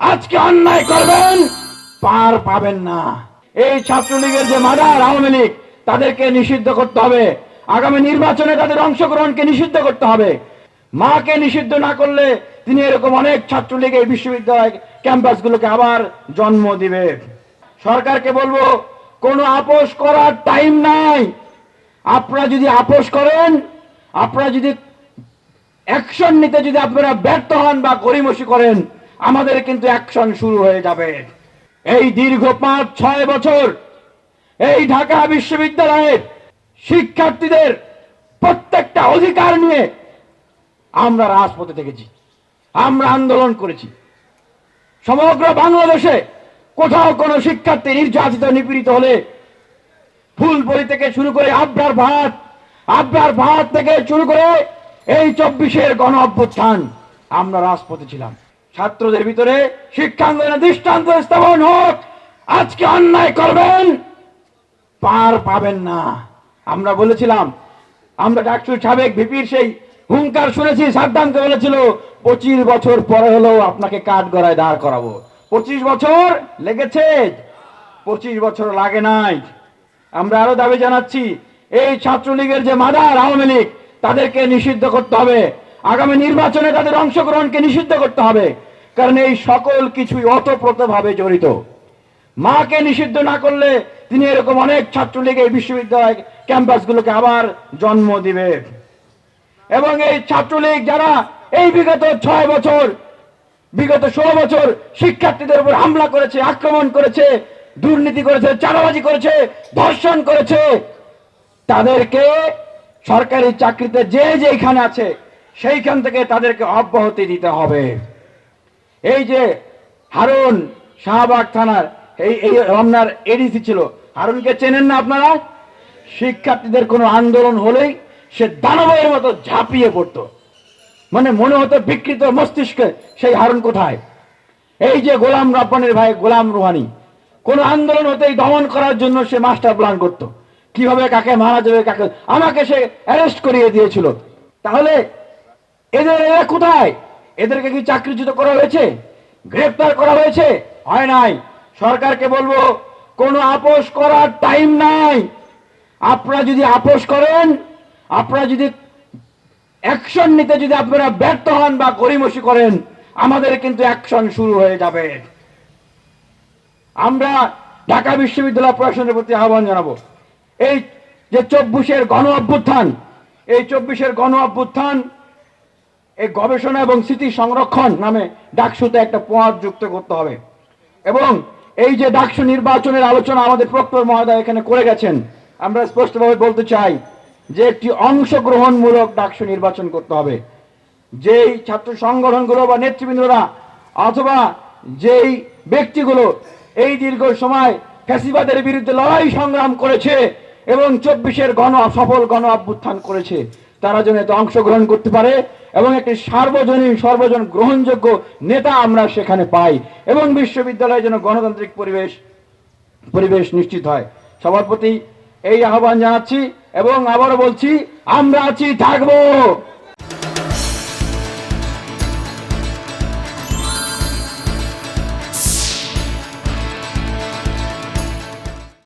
আজকে অন্যায় করবেন, পার পাবেন না। এই ছাত্রলীগের যে মাদার আওয়ামী লীগ, তাদেরকে নিষিদ্ধ করতে হবে। আগামী নির্বাচনে তাদের অংশগ্রহণকে নিষিদ্ধ করতে হবে। মাকে নিষিদ্ধ না করলে তিনি এরকম অনেক ছাত্রলীগ এই বিশ্ববিদ্যালয় ক্যাম্পাসগুলোকে আবার জন্ম দিবে। সরকারকে বলব, কোনো আপোষ করার টাইম নাই। আপনারা যদি আপোষ করেন, আপনারা যদি অ্যাকশন নিতে যদি আপনারা ব্যর্থ হন বা গরিমসি করেন আমাদের কিন্তু অ্যাকশন শুরু হয়ে যাবে। এই দীর্ঘ পাঁচ, ছয় বছর এই ঢাকা বিশ্ববিদ্যালয়ের শিক্ষার্থীদের প্রত্যেকটা অধিকার নিয়ে আমরা রাজপথে থেকেছি। আমরা আন্দোলন করেছি। সমগ্র বাংলাদেশে কোথাও কোনো শিক্ষার্থী নির্যাতিত, নিপীড়িত হলে ফুলবড়ি থেকে শুরু করে আবরার ভাত আবরার ভাত থেকে শুরু করে এই চব্বিশের গণ অভ্যুত্থান আমরা রাজপথে ছিলাম। ছাত্রদের ভিতরে শিক্ষাঙ্গনে দৃষ্টান্ত স্থাপন হোক। আজকে অন্যায় করবেন, পার পাবেন না। আমরা বলেছিলাম, আমরা ডাক্তার সাবেক ভিপির সেই হুঙ্কার শুনেছি, সাদ্দামকে বলেছিল, পঁচিশ বছর পরে হলেও আপনাকে কাঠ গড়ায় দাঁড় করাবো। পঁচিশ বছর লেগেছে, পঁচিশ বছর লাগে নাই। আমরা আরও দাবি জানাচ্ছি, এই ছাত্রলীগের যে মাদার আওয়ামী লীগ, তাদেরকে নিষিদ্ধ করতে হবে। আগামী নির্বাচনে তাদের অংশগ্রহণকে নিষিদ্ধ করতে হবে। কারণ এই সকল কিছুই অতপ্রতভাবে জড়িত। মাকে নিষিদ্ধ না করলে তিনি এরকম অনেক ছাত্রলীগ এই বিশ্ববিদ্যালয় ক্যাম্পাসগুলোকে আবার জন্ম দিবে। এবং এই ছাত্রলীগ যারা এই বিগত ছয় বছর, বিগত ষোলো বছর শিক্ষার্থীদের উপর হামলা করেছে, আক্রমণ করেছে, দুর্নীতি করেছে, চাঁদাবাজি করেছে, ধর্ষণ করেছে, তাদেরকে সরকারি চাকরিতে যে যেখানে আছে সেইখান থেকে তাদেরকে অব্যাহতি দিতে হবে। এই যে হারুন শাহবাগ থানার, এই এই রমনার এডিসি ছিল। হারুনকে চেনেন না আপনারা? শিক্ষার্থীদের কোনো আন্দোলন হলেই সে দানবের মতো ঝাঁপিয়ে পড়তো। মানে মনে হতো বিকৃত মস্তিষ্কে সেই হারুন কোথায়? এই যে গোলাম রাব্বানের ভাই গোলাম রুহানি, কোন আন্দোলন হতেই দমন করার জন্য সে মাস্টার প্ল্যান করত। কীভাবে কাকে মারা যাবে, কাকে আমাকে সে অ্যারেস্ট করিয়ে দিয়েছিল। তাহলে এদের এরা কোথায়? এদেরকে কি চাকরিচ্যুত করা হয়েছে? গ্রেফতার করা হয়েছে? হয় নাই। সরকারকে বলব, কোনো আপোষ করার টাইম নাই। আপনারা যদি আপোষ করেন, আপনারা যদি অ্যাকশন নিতে যদি আপনারা ব্যর্থ হন বা গরিমসি করেন, আমাদের কিন্তু অ্যাকশন শুরু হয়ে যাবে। আমরা ঢাকা বিশ্ববিদ্যালয় প্রশাসনের প্রতি আহ্বান জানাব। এই যে চব্বিশের গণ অভ্যুত্থান, এই চব্বিশের গণ অভ্যুত্থান এই গবেষণা এবং স্মৃতি সংরক্ষণ নামে ডাকসুতে একটা পথ যুক্ত করতে হবে। এবং এই যে ডাকসু নির্বাচনের আলোচনা আমাদের প্রক্টর মহোদয় এখানে করে গেছেন, আমরা স্পষ্টভাবে বলতে চাই যে একটি অংশগ্রহণমূলক ডাকসু নির্বাচন করতে হবে। যেই ছাত্র সংগঠনগুলো বা নেতৃবৃন্দরা অথবা যেই ব্যক্তিগুলো এই দীর্ঘ সময় ফ্যাসিবাদের বিরুদ্ধে লড়াই সংগ্রাম করেছে এবং চব্বিশের গণ সফল গণ অভ্যুত্থান করেছে তারা যেন এতে অংশগ্রহণ করতে পারে এবং একটি সার্বজনীন, সর্বজন গ্রহণযোগ্য নেতা আমরা সেখানে পাই এবং বিশ্ববিদ্যালয়ে যেন গণতান্ত্রিক পরিবেশ পরিবেশ নিশ্চিত হয়। সবার প্রতি এই আহ্বান জানাচ্ছি এবং আবারও বলছি, আমরা আছি, থাকব!